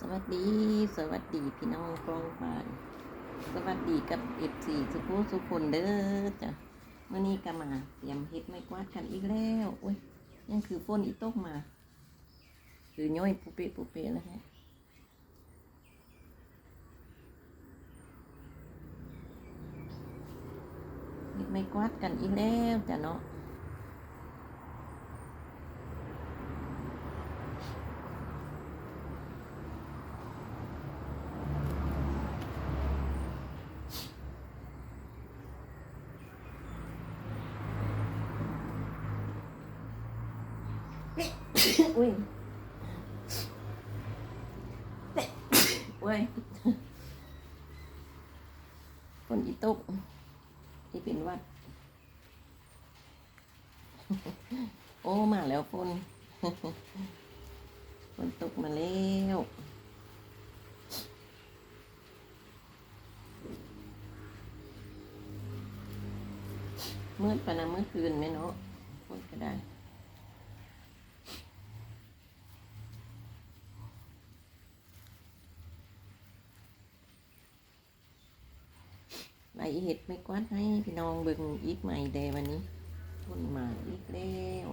สวัสดี สวัสดีพี่น้องกองบ้านสวัสดีกับเอฟซีสุภูสุคนเด้อจ้ะเมื่อนี้ก็มาเตรียมเฮ็ดไม้กวาดกันอีกแล้วอุ้ยยังคือฝนอีตกมา คือย่อยปุเปปุเปแล้วฮะเฮ็ดไม้กวาดกันอีกแล้วจ้ะเนาะ อุ้ยเว้ยฝนอีตกที่เป็นวัด โอ้มาแล้วฝนฝนตกมาแล้วมืดปะนะเมื่อคืนไหมเนาะฝนก็ได้ ใบเห็ดไม่กวาดให้พี่น้องเบิ่งอีกใหม่เดวันนี้คนมาอีกแล้ว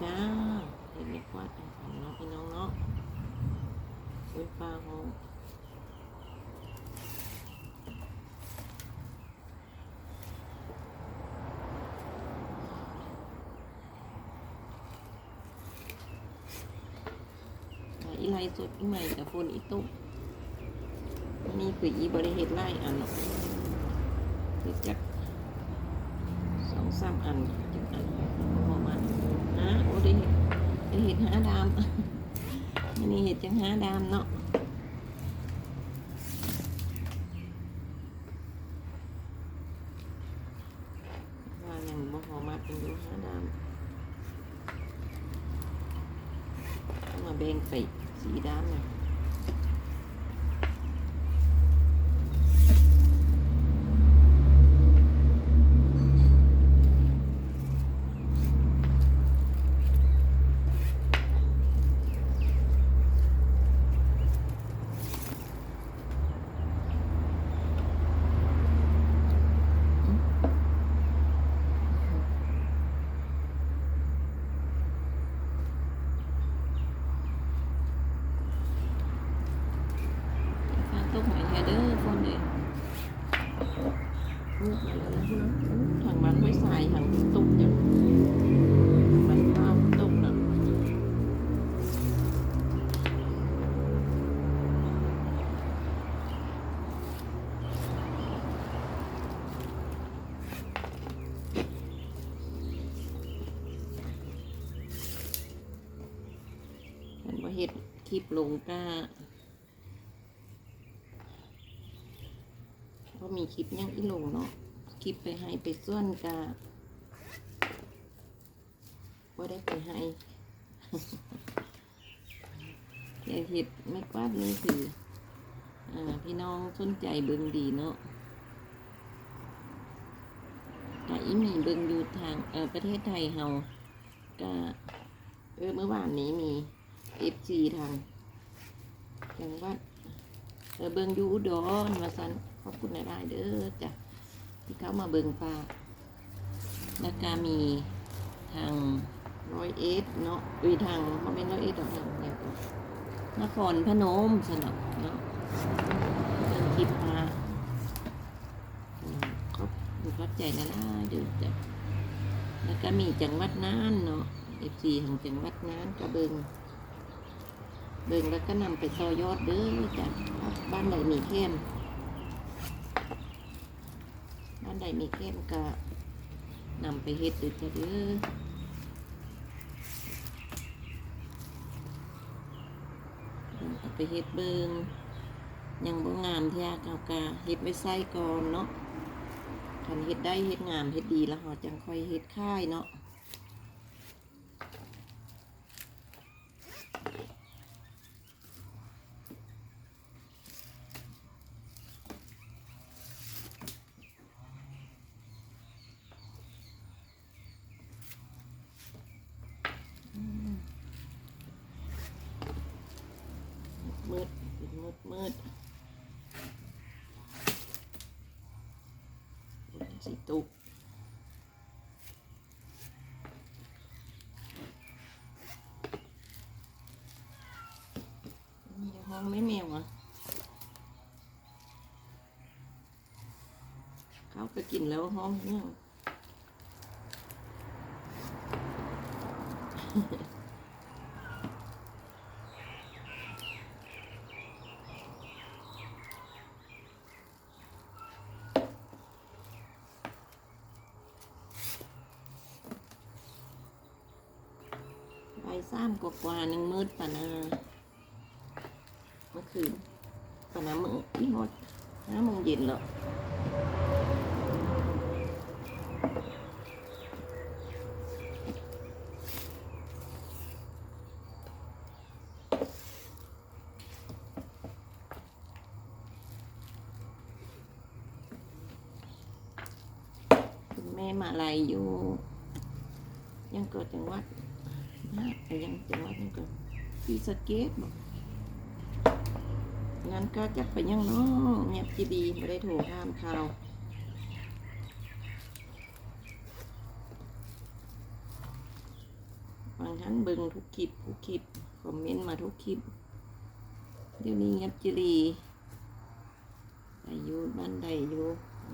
จ้าเห็ดไม่กวาดกันของเนาะพี่น้องเนาะเป็นปลาหงอีไลสดอีใหม่กับฝนอีตุกนี่คืออีบริเฮ็ดไล่อันเนาะคือจักสองสามอันจักอัน โอ้ได้เห็ดได้เห็ดหาดามอันนี้เห็ดจังห้าดามเนาะว่าอย่างบ่พอมาเป็นอยู่หาดามเอามาแบ่งใส่สีดำเนี่ย ฟ้าตกหมายแท้เด้อคนเด้มืดมาแล้วนะพี่น้อง ทางมันไม่สายทางตกอย่างมันข้าตกนะมันว่าเห็ดคลิปลงก้า เพ ราะมีคลิปยังอีลงเนาะคลิปไปให้ไปส่วนกะว่าได้ไปให้แต่เห็ดไม่กวาดนี่คืออ่าพี่น้องสนใจเบิ่งดีเนาะถ้าอีมีเบิ่งอยู่ทางเออประเทศไทยเฮาก็เออเมื่อวานนี้มีเอฟซีทางจังหวัดเออเบิงอยูอุดรมาสัน ขอบคุณหลาย ๆ เด้อจ้ะที่เขามาเบิงปลาแล้วก็มีทางร้อยเอ็ดเนาะอุยทางมาเป็นร้อยเอ็ดดอกหนึ่งเนี่ยนครพนมสนับเนาะเบิ่งคลิปมาอืมขอบคุณเข้าใจนะล่ะเด้อจ้ะแล้วก็มีจังหวัดน่านเนาะเอฟซีของจังหวัดน่านก็เบิงเบิงแล้วก็นำไปต่อยอดเด้อจ้ะบ้านใดมีเข้มานใดมีเข้มก็นำไปเฮ็ดดูจะเด้อไปเฮ็ดเบิงยังบ่งามเท่ากากาเฮ็ดไม่ใส่ก่อนเนาะคันเฮ็ดได้เฮ็ดงามเฮ็ดดีแล้วเฮาจังค่อยเฮ็ดค่ายเนาะ ดมืดสิตุกมีห้องไม่แมวอะเขาก็กินแล้วห้องเนี่ย ไปซ้ำกว่าๆหนึ่งมื ดปะนาเมื่อคืนปะนามือที่หมดห้าโมงเย็นแล้วแม่มาลายอยู่ ยังเกิดจังหวัดนะยังจังหวัดนึงเก็พี สะเกตบอกงั้นก็จะไปยังน้องเงียบจีดีไม่ได้โทรห้ามเขาบางท่านเบิ่งทุกคลิปทุกคลิปคอมเมนต์มาทุกคลิป เดี๋ยวนี้เงียบจีดีได้อยู่บ้านใดอยู่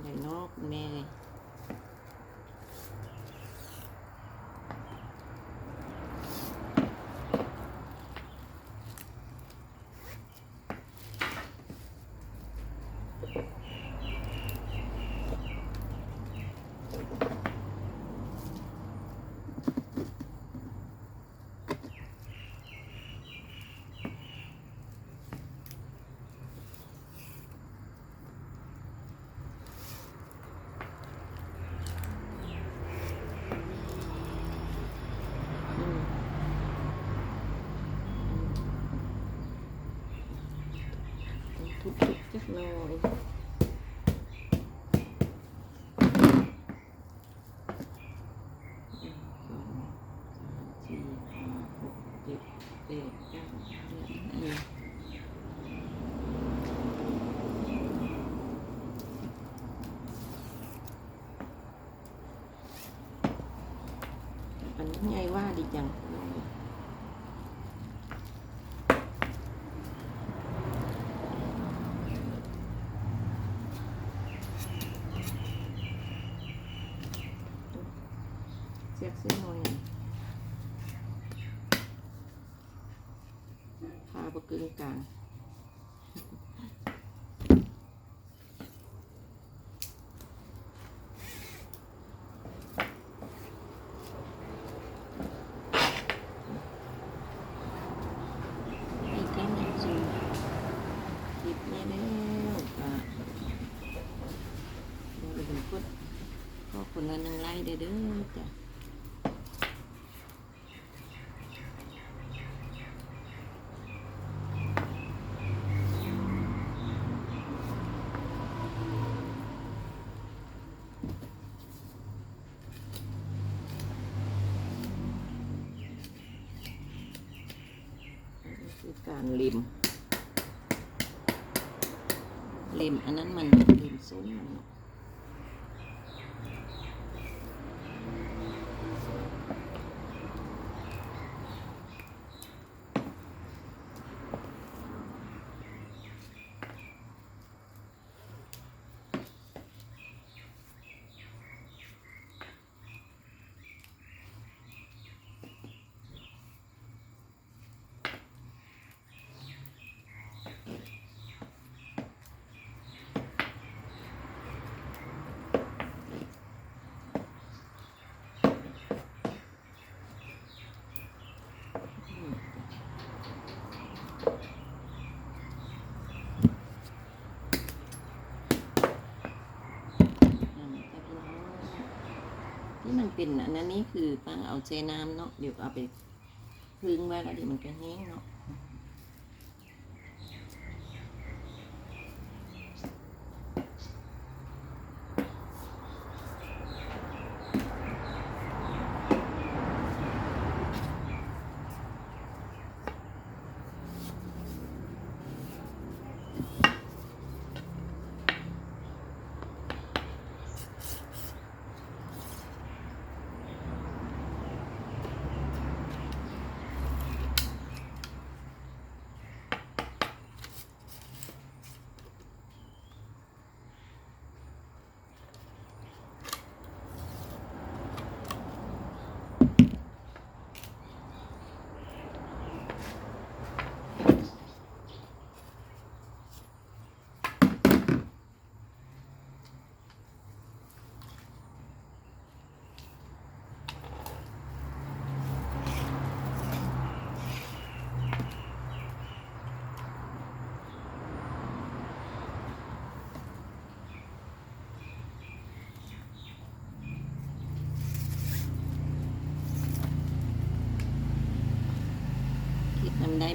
ใดนอกคุณแม่ อืมทุบ ๆจักหน่อยหนึ่งสองสามสี่ห้าหกเจ็ดแปดเก้าสิบเอ็ดอันนี้ไงว่าดีจัง เสียกเส้นหน่อยพาบกึ่งกลาง ไอ้กัน ยังสูงคิดเนี่ยแล้วก็เราเป็นคนก็คนละหนึ่งไล่เด้อจ้ะ คือ การริมริมอันนั้นมันริมส้นมั เป็นอันนั้นนี่คือตั้งเอาเจน้ำเนาะเดี๋ยวเอาไปพึ่งไว้แล้วเดี๋ยวมันก็แห้งเนาะ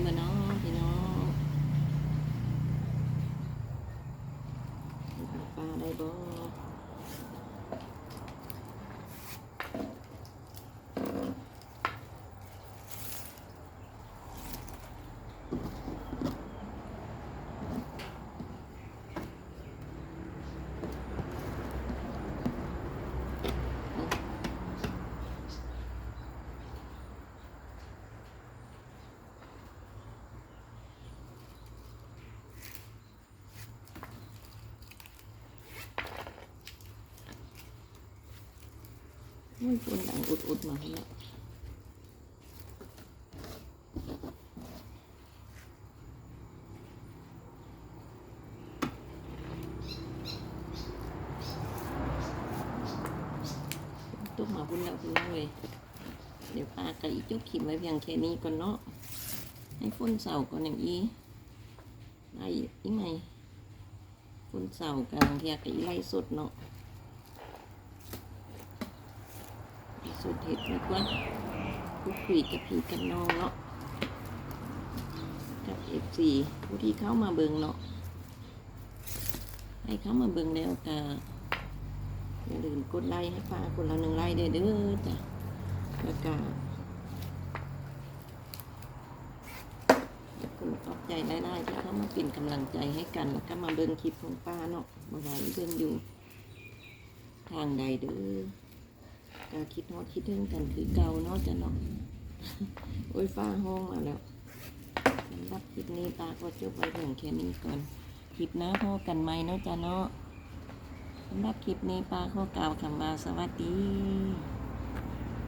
คิดนำได้บ่เนาะพี่น้องหาปลาได้บ่มัน ฝนดังอุดๆมาแล้วตุกมาพุ่นแล้วพุ่นแล้วเว้ยเดี๋ยวปากะอีจุกขิมไว้เพียงแค่นี้ก่อนเนาะให้ฝนเสาก่อนอย่างอีไล่อีไหมฝนเสากลังเทียกะอีไล่สุดเนาะ สุดเห็ดแล้วก็พูดคุยกับพี่กับน้องเนาะกับเอฟซีผู้ที่เข้ามาเบิงเนาะให้เข้ามาเบิงแล้วก็อย่าลืมกดไลค์ให้ป้าคนละหนึ่งไลค์เด้อเด้อจ้ะแล้วก็ุณขอบใจได้ๆที่เข้ามาเป็นกำลังใจให้กันแล้วก็มาเบิงคลิปของป้าเนาะมาไว้เบิงอยู่ ทางใดเด้อ ก็คิดฮอดคิดถึงกันคือเก่าเนาะจ้ะเนาะโอ้ยฟ้าห้องมาแล้วสำหรับคลิปนี้ตาก็จบไว้เพียงแค่นี้ก่อนคลิปหน้าพอกันไหมเนาะจ้ะเนาะสำหรับคลิปนี้ปาขอกล่าวคำว่าสวัสดี